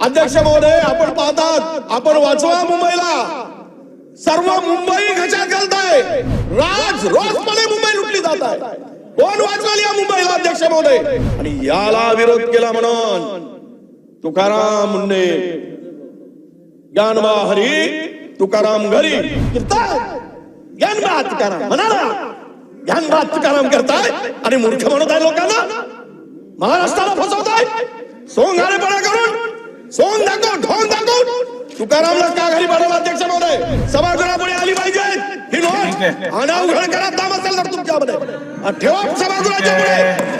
अध्यक्ष महोदय आपण पाहतात आपण वाचवा मुंबईला. सर्व मुंबई घशात घालताय. राज रोजपणे मुंबई लुटली जात आहे कोण वाचवाल या मुंबईला अध्यक्ष महोदय? आणि याला विरोध केला म्हणून तुकाराम मुंडे. ज्ञानबा हरी तुकाराम घरी. कीर्तन ज्ञानबा तुकाराम म्हणाला. ज्ञानबा तुकाराम करताय आणि मूर्ख म्हणत आहे लोकांना. महाराष्ट्राला फसवताय. सोंगारेपणा करून. सोंग दाखव ढोंग दाखव. तुकारामला का घरी पाठवलं अध्यक्ष महोदय सभागृहापुढे आली पाहिजे. ही नोट आणि अवघड करा दम असेल तर तुमच्यामध्ये. ठेवा सभागृहाच्या पुढे.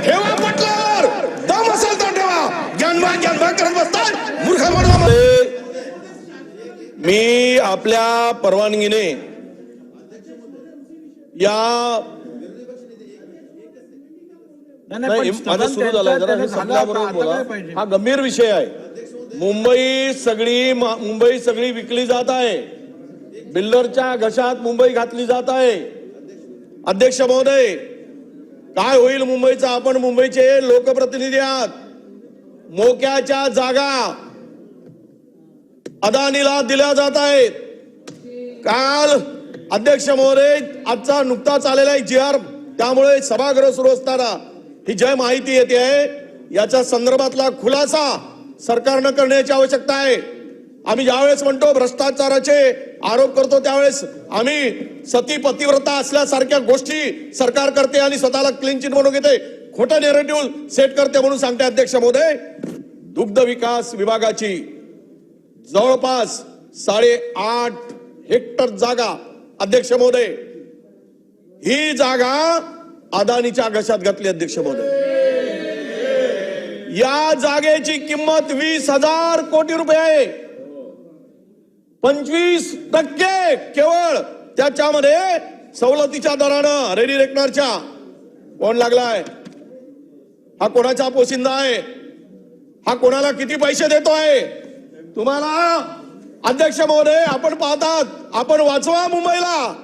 ठेवा पटल्यावर दम असेल तर ठेवा. ज्ञानबा ज्ञानबा करत बसताय. मूर्ख म्हणून मी आपल्या परवानगीने या नाही माझं सुरू झालं जरा हे बोला. हा गंभीर विषय आहे. मुंबई सगळी मा- मुंबई सगळी विकली जात आहे. बिल्डरच्या घशात मुंबई घातली जात आहे. अध्यक्ष महोदय काय होईल मुंबईचं? आपण मुंबईचे लोकप्रतिनिधी आहात. मोक्याच्या जागा अदानीला दिल्या जात आहेत. काल अध्यक्ष महोदय आजचा नुकताच आलेला आहे जी आर त्यामुळे सभागृह सुरू असताना ही जय माहिती येते आहे. याच्या संदर्भातला खुलासा सरकारनं करण्याची आवश्यकता आहे. आम्ही ज्यावेळेस म्हणतो भ्रष्टाचाराचे आरोप करतो त्यावेळेस आम्ही सती पतिव्रता असल्यासारख्या गोष्टी सरकार करते आणि स्वतःला क्लीन चिट म्हणून घेते. खोटं नेरेटिव्ह सेट करते म्हणून सांगते अध्यक्ष महोदय. दुग्ध विकास विभागाची जवळपास साडेआठ हेक्टर जागा अध्यक्ष महोदय. ही जागा अदानीच्या घशात घातली अध्यक्ष महोदय. या जागेची किंमत वीस हजार कोटी रुपये. आहे पंचवीस टक्के केवळ त्याच्यामध्ये सवलतीच्या दरानं रेडी रेकनरच्या. कोण लागलाय? हा कोणाचा पोशिंदा आहे? हा कोणाला किती पैसे देतो आहे तुम्हाला अध्यक्ष महोदय आपण पाहतात आपण वाचवा मुंबईला.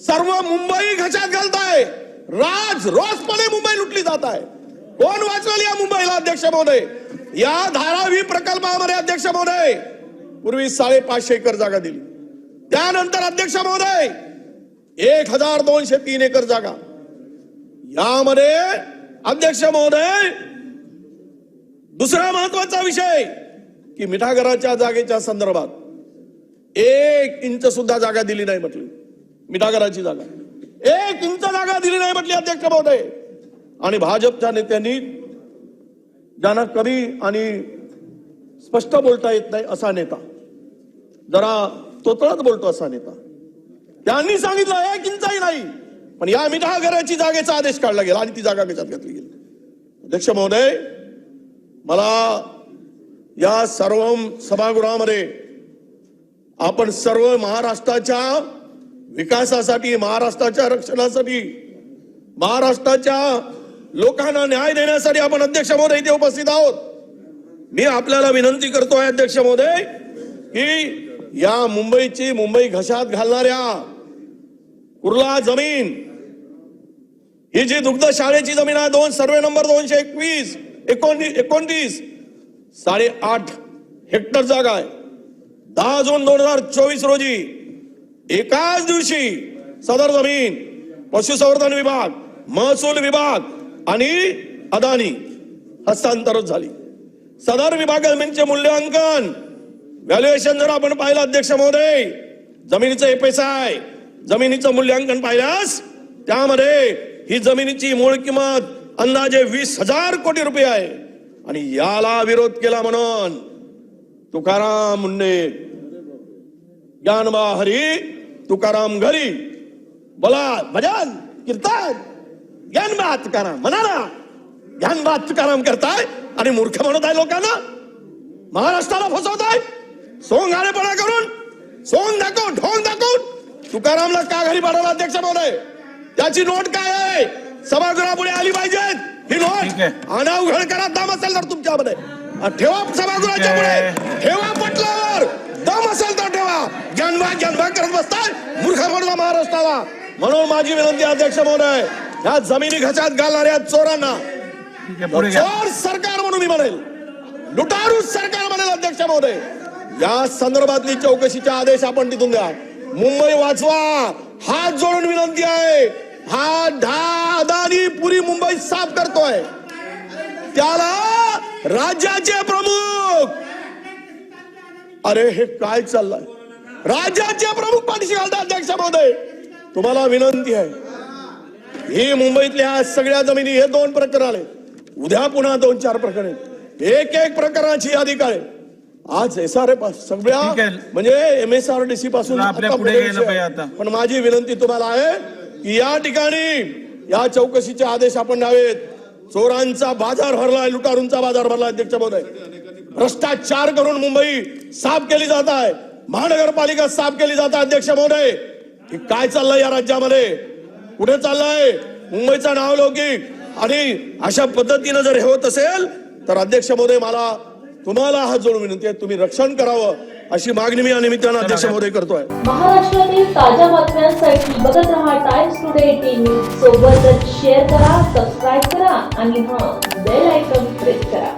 सर्व मुंबई घशात घालताय. राज रोजपणे मुंबई लुटली जात आहे. कोण वाचवेल या मुंबईला अध्यक्ष महोदय. या धारावी प्रकल्पामध्ये अध्यक्ष महोदय. पूर्वी साडेपाचशे एकर जागा दिली. त्यानंतर अध्यक्ष महोदय एक हजार दोनशे तीन एकर जागा. यामध्ये अध्यक्ष महोदय दुसरा महत्त्वाचा विषय की मिठागराच्या जागेच्या संदर्भात एक इंच सुद्धा जागा दिली नाही म्हटली. मिठागराची जागा. एक इंच जागा दिली नाही म्हटली अध्यक्ष महोदय. आणि भाजपच्या नेत्यांनी ज्यांना कमी आणि स्पष्ट बोलता येत नाही असा नेता जरा तोतळात बोलतो असा नेता. त्यांनी सांगितलं एक इंचाही नाही. पण या मिठागराची जागेचा आदेश काढला गेला आणि ती जागा कशात घातली गेली? अध्यक्ष महोदय मला या सर्व सभागृहामध्ये आपण सर्व महाराष्ट्राच्या विकासासाठी महाराष्ट्राच्या रक्षणासाठी महाराष्ट्राच्या लोकांना न्याय देण्यासाठी आपण अध्यक्ष महोदय इथे उपस्थित आहोत. मी आपल्याला विनंती करतोय अध्यक्ष महोदय की या मुंबईची मुंबई घशात घालणाऱ्या कुर्ला जमीन ही जी दुग्ध शाळेची जमीन आहे दोन सर्वे नंबर दोनशे एकवीस एकोणतीस एकोणतीस साडेआठ हेक्टर जागा आहे. दहा जून दोन हजार चोवीस रोजी एकाच दिवशी सदर जमीन पशुसंवर्धन विभाग महसूल विभाग आणि अदानी हस्तांतरित झाली. सदर विभाग जमिनीचे मूल्यांकन. व्हॅल्युएशन जर आपण पाहिलं अध्यक्ष महोदय जमिनीचं एफएसआय जमिनीचं मूल्यांकन पाहिल्यास त्यामध्ये ही जमिनीची मूळ किंमत अंदाजे वीस हजार कोटी रुपये आहे. आणि याला विरोध केला म्हणून तुकाराम मुंडे ज्ञानबा हरी तुकाराम घरी बोला भजन कीर्तन. ज्ञानबा तुकाराम म्हणाला ज्ञानबा तुकाराम करताय आणि मूर्ख म्हणत आहे लोकांना. महाराष्ट्राला फसवताय. सोंग आरेपणा करून. सोंग दाखव ढोंग दाखव. तुकारामला का घरी पाठवला अध्यक्ष महोदय त्याची नोट काय आहे? सभागृहापुढे आली पाहिजे ही नोट अवघड करा दम असेल तर तुमच्यामध्ये. ठेवा सभागृहाच्या पुढे. ठेवा पटल्यावर दम असेल तर ठेवा. ज्ञानबा ज्ञानबा करत बसताय. मूर्ख म्हणला महाराष्ट्राला. म्हणून माझी विनंती अध्यक्ष महोदय. ह्या जमिनी घशात घालणाऱ्या चोरांना चोर सरकार म्हणून मी म्हणेल. लुटारू सरकार म्हणेल अध्यक्ष महोदय. या संदर्भातली चौकशीचे आदेश आपण तिथून द्या. मुंबई वाचवा. हात जोडून विनंती आहे. हा ढा अदानी पुरी मुंबई साफ करतोय. त्याला राज्याचे प्रमुख. अरे हे काय चाललंय? राज्याचे प्रमुख पाठीशी घालतात अध्यक्ष महोदय. तुम्हाला विनंती आहे. ही मुंबईतल्या सगळ्या जमिनी हे दोन प्रकरण आले उद्या पुन्हा दोन चार प्रकरण आहेत. एक एक प्रकरणाची यादी काय आज एस आर सगळ्या. म्हणजे M S R D C पासून. पण माझी विनंती तुम्हाला आहे की या ठिकाणी या चौकशीचे आदेश आपण द्यावेत चोरांचा बाजार भरलाय लुटारूंचा बाजार भरलाय अध्यक्ष महोदय भ्रष्टाचार करून मुंबई साफ केली जात आहे. महानगरपालिका साफ केली जात आहे अध्यक्ष महोदय. काय चाललंय या राज्यामध्ये? कुठे चाललंय. मुंबईचा नावलौकिक आणि अशा पद्धतीनं जर हे होत असेल तर अध्यक्ष महोदय मला तुम्हाला हात जोडून विनंती आहे तुम्ही रक्षण करावं अशी मागणी मी या निमित्तानं अध्यक्ष महोदय करतोय. महाराष्ट्रातील ताज्या बातम्यांसाठी बघत रहा टाइम्स टुडे न्यूज सोबतच शेअर करा सबस्क्राईब करा आणि हां बेल आयकॉन प्रेस करा.